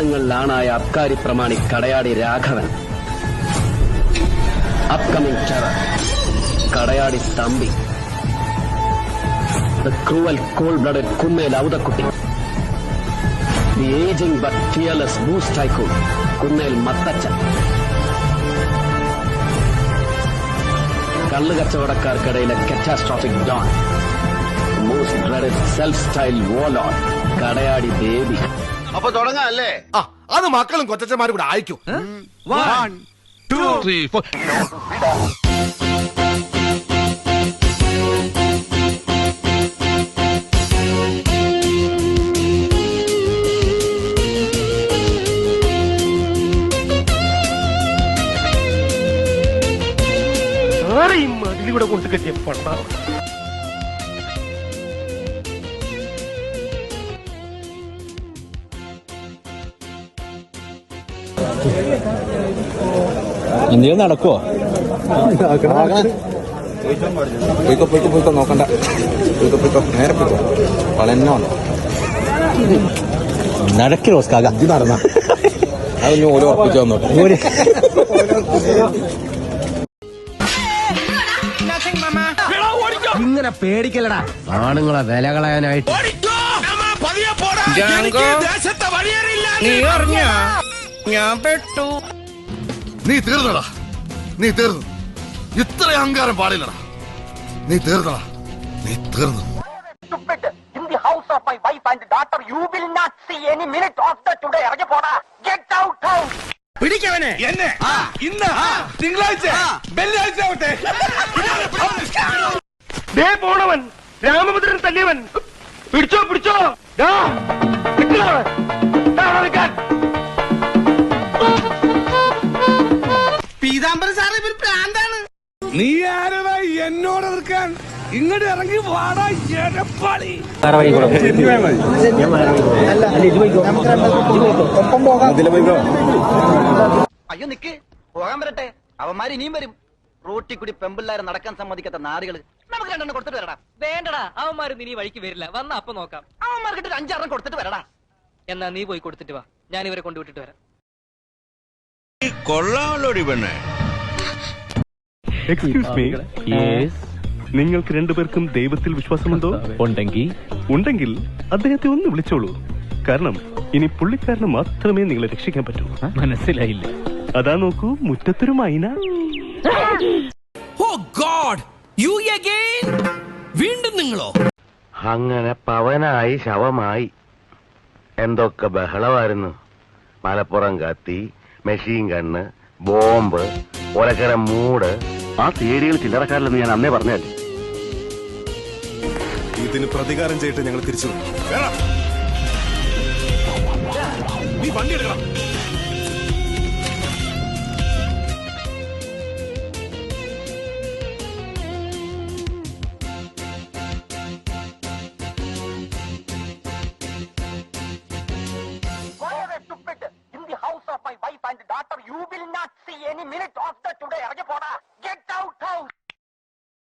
ായ അബ്കാരി പ്രമാണി Kadayadi Raghavan. Upcoming terror Kadayadi Thampi. The cruel cold blood Kummel Authakutty the ageing but fearless booze tycoon Kunnel Mathachan കള്ളുകച്ചവടക്കാർക്കിടയിലെ catastrophic don most blood self style villain Kadayadi Baby അപ്പൊ തുടങ്ങാം അല്ലേ ആ അത് മക്കളും കൊച്ചന്മാരും കൂടെ അയക്കും. ആരെയും അതിലൂടെ കൊണ്ട് കെട്ടിയ പണ്ട ഇന്ത്യയിൽ നടക്കുവോ? പോയിക്കോ പോയിക്കോ പോയിക്കോ നോക്കണ്ട പോയിക്കോ പോയിക്കോ നേരെ പോയിക്കോ വളന്നെ വന്നു നടക്കി റോസ്കാക ഇത് നടന്ന അതൊന്നും ഓരോ ഉറപ്പിച്ചു വന്നോട്ടെ ഇങ്ങനെ പേടിക്കലടാ ആണുങ്ങളെ വില കളയാനായിട്ട് നീ തീർന്നടാ. നീ തീർന്നു. ഇത്ര അഹങ്കാരം പാടില്ലടാ. നീ തീർന്നടാ. നീ തീർന്നു. House of my wife and daughter, you will not see any minute of the today. ഇറങ്ങി പോടാ. Get out, out. എന്നെ. ഇന്ന്. തിങ്കളാഴ്ച. വെള്ളിയാഴ്ച ആവട്ടെ. ദേ പോണവൻ. രാമഭദ്രൻ തല്ലിയവൻ. പിടിച്ചോ പിടിച്ചോ. ഡാ നിക്കടാ നീ ആരടാ എന്നോട് എതിർക്കാൻ ഇങ്ങോട്ട് ഇറങ്ങി വാടാ എടപ്പാളി. അയ്യോ നിക്ക്. പോകാൻ വരട്ടെ. അവന്മാര് ഇനിയും വരും. റോട്ടിൽ കൂടി പെമ്പിള്ളാരെ നടക്കാൻ സമ്മതിക്കാത്ത നാടുകൾ നമുക്ക് രണ്ടെണ്ണം കൊടുത്തിട്ട് വരടാ. വേണ്ടടാ. അവന്മാര് നീ വഴിക്ക് വരില്ല. വന്ന അപ്പൊ നോക്കാം. അവന്മാർക്ക് ഒരു അഞ്ചാറെണ്ണം കൊടുത്തിട്ട് വരടാ. എന്നാ നീ പോയി കൊടുത്തിട്ട് വാ. ഞാൻ ഇവരെ കൊണ്ടുവിട്ടിട്ട് വരാം. കൊള്ളാമല്ലോടി പെണ്ണേ. എക്സ്ക്യൂസ് മീ നിങ്ങൾക്ക് രണ്ടുപേർക്കും ദൈവത്തിൽ വിശ്വാസമുണ്ടോ? ഉണ്ടെങ്കിൽ ഉണ്ടെങ്കിൽ അദ്ദേഹത്തെ ഒന്ന് വിളിച്ചോളൂ. കാരണം ഇനി പുള്ളിക്കാരന് മാത്രമേ നിങ്ങളെ രക്ഷിക്കാൻ പറ്റൂ. മനസ്സിലായില്ല. അതാ നോക്കൂ മുറ്റത്തൊരു മൈന. വീണ്ടും നിങ്ങളോ? അങ്ങനെ പവനായി ശവമായി. എന്തൊക്കെ ബഹളമായിരുന്നു. മലപ്പുറം കത്തി മെഷീൻ കണ്ണ് ബോംബ് ഒലക്കര മൂട് ആ തീയതികൾ ചില്ലറക്കാരില്ലെന്ന് ഞാൻ അന്നേ പറഞ്ഞല്ലേ ഇതിന് പ്രതികാരം ചെയ്തിട്ട് ഞങ്ങൾ തിരിച്ചു ഇറങ്ങി പോടാ